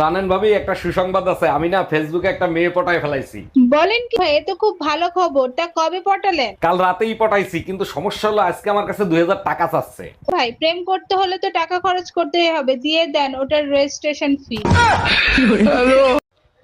জানেন ভাবি একটা সুসংবাদ আছে। আমি না ফেসবুকে একটা মেয়ে পটায় ফেলাইছি। বলেন কি ভাই এ তো খুব ভালো খবর। তা কবে পটালেন? কাল রাতেই পটাইছি কিন্তু সমস্যা হলো আজকে আমার কাছে দুই হাজার টাকা চাচ্ছে। ভাই প্রেম করতে হলে তো টাকা খরচ করতেই হবে। দিয়ে দেন ওটার রেজিস্ট্রেশন ফি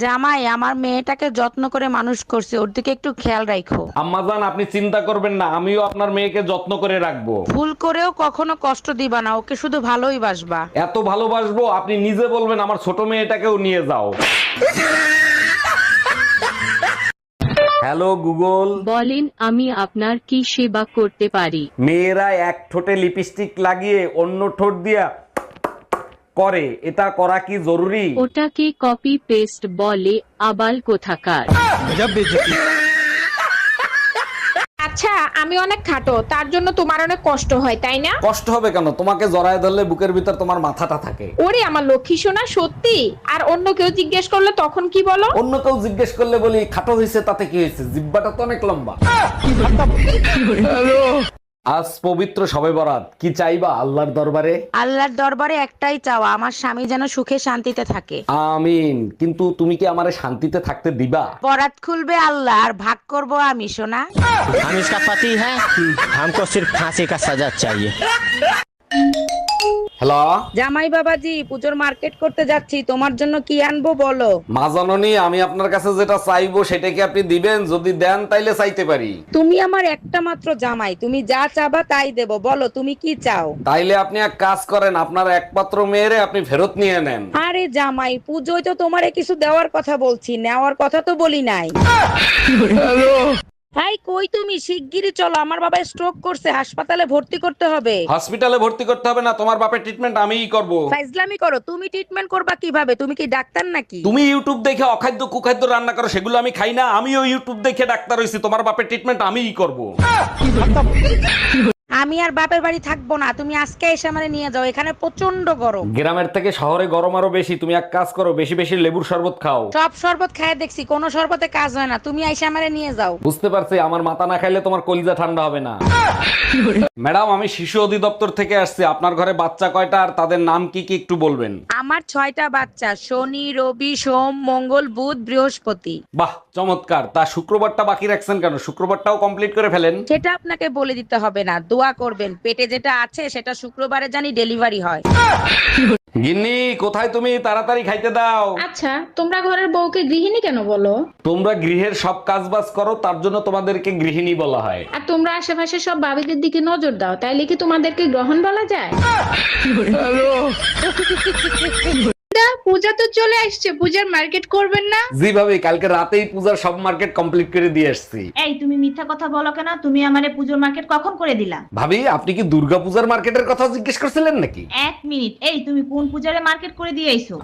জামাই আমার মেয়েটাকে যত্ন করে মানুষ করছে ওর দিকে একটু খেয়াল রাখো আম্মাজান আপনি চিন্তা করবেন না আমিও আপনার মেয়েকে যত্ন করে রাখব। ভুল করেও কখনো কষ্ট দিবা না ওকে শুধু ভালোই বাসবা। এত ভালোবাসবো আপনি নিজে বলবেন আমার ছোট মেয়েটাকেও নিয়ে যাও। Hello Google. বলেন আমি আপনার কি সেবা করতে পারি? মেয়েরা এক ঠোঁটে লিপস্টিক লাগিয়ে অন্য ঠোঁট দিয়া করে এটা করা কি জরুরি? ওটাকে কপি পেস্ট বলে আবাল কোথাকার। আচ্ছা আমি অনেক খাটো তার জন্য তোমার অনেক কষ্ট হয় তাই না? কষ্ট হবে কেন? তোমাকে জড়ায় ধরলে বুকের ভিতর তোমার মাথাটা থাকে। ওরে আমার লক্ষ্মী সোনা সত্যি? আর অন্য কেউ জিজ্ঞেস করলে তখন কি বলো? অন্য কেউ জিজ্ঞেস করলে বলি খাটো হয়েছে তাতে কি হয়েছে জিব্বাটা তো অনেক লম্বা। আজ পবিত্র সবে বরাত কি চাইবা আল্লাহর দরবারে আল্লাহর দরবারে একটাই চাওয়া আমার স্বামী যেন সুখে শান্তিতে থাকে আমিন কিন্তু তুমি কি আমারে শান্তিতে থাকতে দিবা বরাত খুলবে আল্লাহ আর ভাগ করব আমি সোনা हम इसका पति है हमको सिर्फ फांसी का सजा चाहिए হ্যালো? জামাই বাবাজি পুজোর মার্কেট করতে যাচ্ছি তোমার জন্য কি আনব বলো? মা জননী আমি আপনার কাছে যেটা চাইব সেটা কি আপনি দিবেন? যদি দেন তাইলে চাইতে পারি। তুমি আমার একটা মাত্র জামাই তুমি যা চাবা তাই দেবো বলো তুমি কি চাও? তাইলে আপনি এক কাজ করেন আপনার একমাত্র মেয়েরে আপনি ফেরত নিয়ে নেন। আরে জামাই পুজোয় তো তোমারে কিছু দেওয়ার কথা বলছি নেওয়ার কথা তো বলি নাই। এই কই তুমি? শিগগিরই চলো আমার বাবা স্ট্রোক করছে হাসপাতালে ভর্তি করতে হবে। হসপিটালে ভর্তি করতে হবে না তোমার বাপের ট্রিটমেন্ট আমিই করব। ফাইজলামি করো তুমি ট্রিটমেন্ট করবা কীভাবে? তুমি কি ডাক্তার নাকি? তুমি ইউটিউব দেখে অখাদ্য কুখাদ্য রান্না করো সেগুলো আমি খাই না আমিও ইউটিউব দেখে ডাক্তার হইছি তোমার বাপের ট্রিটমেন্ট আমিই করব। আমি আর বাপের বাড়ি থাকব না। তুমি আজকে এসে আমারে নিয়ে যাও এখানে প্রচণ্ড গরম। গ্রামের থেকে শহরে গরম আরও বেশি তুমি এক কাজ করো বেশি বেশি লেবুর শরবত খাও। সব শরবত খায় দেখছি কোনো শরবতে কাজ হয় না। তুমি আইসা আমারে নিয়ে যাও। বুঝতে পারছি আমার মাথা না খাইলে তোমার কলিজা ঠান্ডা হবে না। ম্যাডাম আমি শিশু অধিদপ্তর থেকে আসছি। আপনার ঘরে বাচ্চা কয়টা আর তাদের নাম কি কি একটু বলবেন? আমার ছয়টা বাচ্চা শনি রবি সোম মঙ্গল বুধ বৃহস্পতি। বাহ চমৎকার। তা শুক্রবারটা বাকি রাখছেন কেন? শুক্রবারটাও কমপ্লিট করে ফেলেন? সেটা আপনাকে বলে দিতে হবে না। দোয়া করবেন। পেটে যেটা আছে সেটা শুক্রবারে জানি ডেলিভারি হয়। গিন্নি কোথায় তুমি? তাড়াতাড়ি খাইতে দাও। আচ্ছা তোমরা ঘরের বউকে গৃহিণী কেন বলো? তোমরা গৃহের সব কাজ বাজ করো তার জন্য তোমাদেরকে গৃহিণী বলা হয়। আর তোমরা আশেপাশে সব ভাবিদের দিকে নজর দাও তাইলে কি তোমাদেরকে গ্রহণ বলা যায়? পূজা তো চলে আসছে পূজার মার্কেট করবেন না? জি ভাবে কালকে রাতেই পূজার সব মার্কেট কমপ্লিট করে দিয়ে আসছি। এই তুমি মিথ্যা কথা বলো কেন? তুমি আমারে পুজোর মার্কেট কখন করে দিলা? ভাবি আপনি কি দুর্গা পূজার মার্কেটের কথা জিজ্ঞেস করছিলেন নাকি? এক মিনিট। এই তুমি কোন পূজারে মার্কেট করে দিয়ে আইছো?